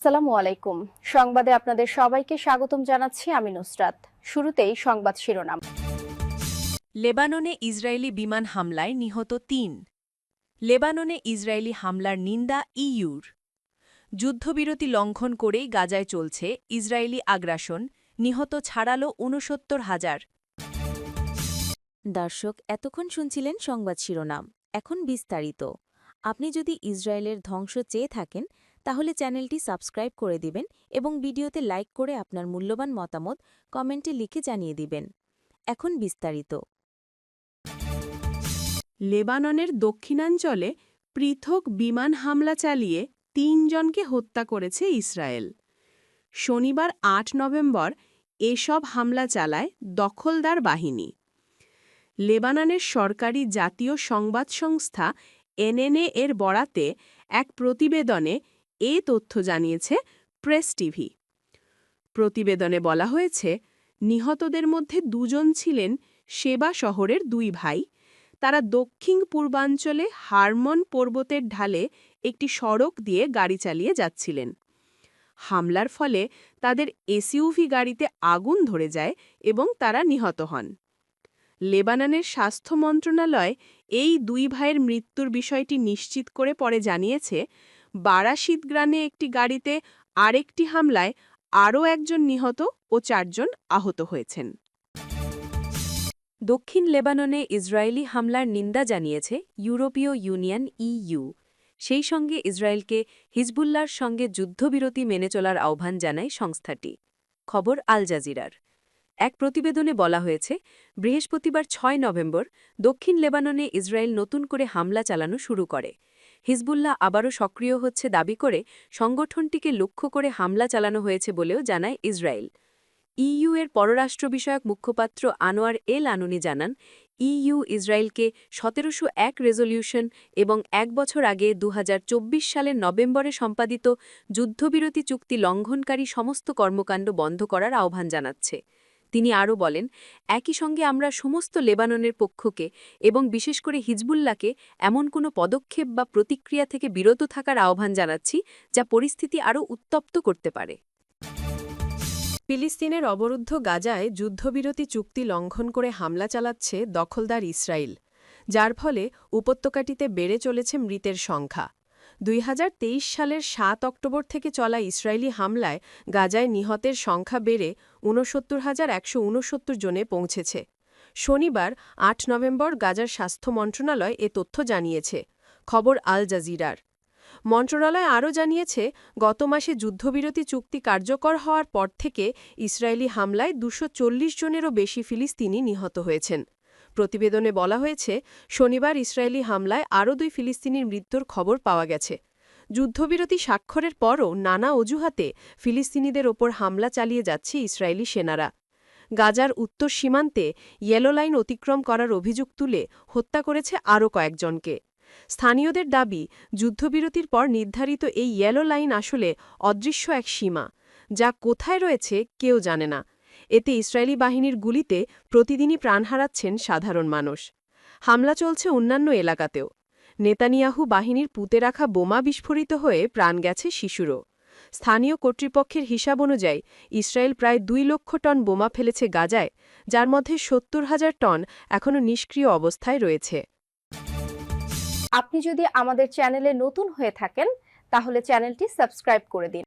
আসসালামু আলাইকুম। সংবাদে আপনাদের সবাইকে স্বাগতম জানাচ্ছি আমি নুসরাত। শুরুতেই সংবাদ শিরোনাম। লেবাননে ইসরায়েলি বিমান হামলায় নিহত তিন। লেবাননে ইসরায়েলি হামলার নিন্দা ইইউর। যুদ্ধবিরতি লঙ্ঘন করেই গাজায় চলছে ইসরায়েলি আগ্রাসন নিহত ছাড়ালো ঊনসত্তর হাজার। দর্শক এতক্ষণ শুনছিলেন সংবাদ শিরোনাম। এখন বিস্তারিত। আপনি যদি ইসরায়েলের ধ্বংস চেয়ে থাকেন তাহলে চ্যানেলটি সাবস্ক্রাইব করে দিবেন এবং ভিডিওতে লাইক করে আপনার মূল্যবান মতামত কমেন্টে লিখে জানিয়ে দিবেন। এখন বিস্তারিত। লেবাননের দক্ষিণাঞ্চলে পৃথক বিমান হামলা চালিয়ে তিনজনকে হত্যা করেছে ইসরায়েল। শনিবার আট নভেম্বর এসব হামলা চালায় দখলদার বাহিনী। লেবাননের সরকারি জাতীয় সংবাদ সংস্থা এনএনএ এর বরাতে এক প্রতিবেদনে এ তথ্য জানিয়েছে প্রেস টিভি। প্রতিবেদনে বলা হয়েছে, নিহতদের মধ্যে দুজন ছিলেন সেবা শহরের দুই ভাই। তারা দক্ষিণ পূর্বাঞ্চলে হারমন পর্বতের ঢালে একটি সড়ক দিয়ে গাড়ি চালিয়ে যাচ্ছিলেন। হামলার ফলে তাদের এসইউভি গাড়িতে আগুন ধরে যায় এবং তারা নিহত হন। লেবাননের স্বাস্থ্য মন্ত্রণালয় এই দুই ভাইয়ের মৃত্যুর বিষয়টি নিশ্চিত করে পরে জানিয়েছে বারাশিদ গ্রামে একটি গাড়িতে আরেকটি হামলায় আরও একজন নিহত ও চারজন আহত হয়েছেন। দক্ষিণ লেবাননে ইসরায়েলি হামলার নিন্দা জানিয়েছে ইউরোপীয় ইউনিয়ন ইইউ। সেই সঙ্গে ইসরায়েলকে হিজবুল্লার সঙ্গে যুদ্ধবিরতি মেনে চলার আহ্বান জানায় সংস্থাটি। খবর আল জাজিরার। এক প্রতিবেদনে বলা হয়েছে, বৃহস্পতিবার ছয় নভেম্বর দক্ষিণ লেবাননে ইসরায়েল নতুন করে হামলা চালানো শুরু করে। হিজবুল্লাহ আবারও সক্রিয় হচ্ছে দাবি করে, সংগঠনটিকে লক্ষ্য করে হামলা চালানো হয়েছে বলেও জানায় ইসরায়েল। ইইউ এর পররাষ্ট্র বিষয়ক মুখপাত্র আনোয়ার এল আনুনি জানান, ইইউ ইসরায়েলকে সতেরোশো এক রেজলিউশন এবং এক বছর আগে দু হাজার চব্বিশ সালের নভেম্বরে সম্পাদিত যুদ্ধবিরতি চুক্তি লঙ্ঘনকারী সমস্ত কর্মকাণ্ড বন্ধ করার আহ্বান জানাচ্ছে। তিনি আরও বলেন, একই সঙ্গে আমরা সমস্ত লেবাননের পক্ষকে এবং বিশেষ করে হিজবুল্লাহকে এমন কোনো পদক্ষেপ বা প্রতিক্রিয়া থেকে বিরত থাকার আহ্বান জানাচ্ছি যা পরিস্থিতি আরও উত্তপ্ত করতে পারে। ফিলিস্তিনের অবরুদ্ধ গাজায় যুদ্ধবিরতি চুক্তি লঙ্ঘন করে হামলা চালাচ্ছে দখলদার ইসরায়েল যার ফলে উপত্যকাটিতে বেড়ে চলেছে মৃতের সংখ্যা। দুই হাজার তেইশ সালের সাত অক্টোবর থেকে চলা ইসরায়েলি হামলায় গাজায় নিহতের সংখ্যা বেড়ে ঊনসত্তর হাজার একশো জনে পৌঁছেছে। শনিবার, আট নভেম্বর গাজার স্বাস্থ্য মন্ত্রণালয় এ তথ্য জানিয়েছে। খবর আল জাজিরার। মন্ত্রণালয় আরও জানিয়েছে, গত মাসে যুদ্ধবিরতি চুক্তি কার্যকর হওয়ার পর থেকে ইসরায়েলি হামলায় দুশো জনেরও বেশি ফিলিস্তিনি নিহত হয়েছেন। প্রতিবেদনে বলা হয়েছে, শনিবার ইসরায়েলি হামলায় আরও দুই ফিলিস্তিনির মৃত্যুর খবর পাওয়া গেছে। যুদ্ধবিরতি স্বাক্ষরের পরও নানা অজুহাতে ফিলিস্তিনিদের ওপর হামলা চালিয়ে যাচ্ছে ইসরায়েলি সেনারা। গাজার উত্তর সীমান্তে ইয়েলো লাইন অতিক্রম করার অভিযোগ তুলে হত্যা করেছে আরও কয়েকজনকে। স্থানীয়দের দাবি, যুদ্ধবিরতির পর নির্ধারিত এই ইয়েলো লাইন আসলে অদৃশ্য এক সীমা, যা কোথায় রয়েছে কেউ জানে না। এতে ইসরায়েলি বাহিনীর গুলিতে প্রতিদিনই প্রাণ হারাচ্ছেন সাধারণ মানুষ। হামলা চলছে অন্যান্য এলাকাতেও। নেতানিয়াহু বাহিনীর পুঁতে রাখা বোমা বিস্ফোরিত হয়ে প্রাণ গেছে শিশুরও। স্থানীয় কর্তৃপক্ষের হিসাব অনুযায়ী ইসরায়েল প্রায় দুই লক্ষ টন বোমা ফেলেছে গাজায়, যার মধ্যে সত্তর হাজার টন এখনও নিষ্ক্রিয় অবস্থায় রয়েছে। আপনি যদি আমাদের চ্যানেলে নতুন হয়ে থাকেন, তাহলে চ্যানেলটি সাবস্ক্রাইব করে দিন।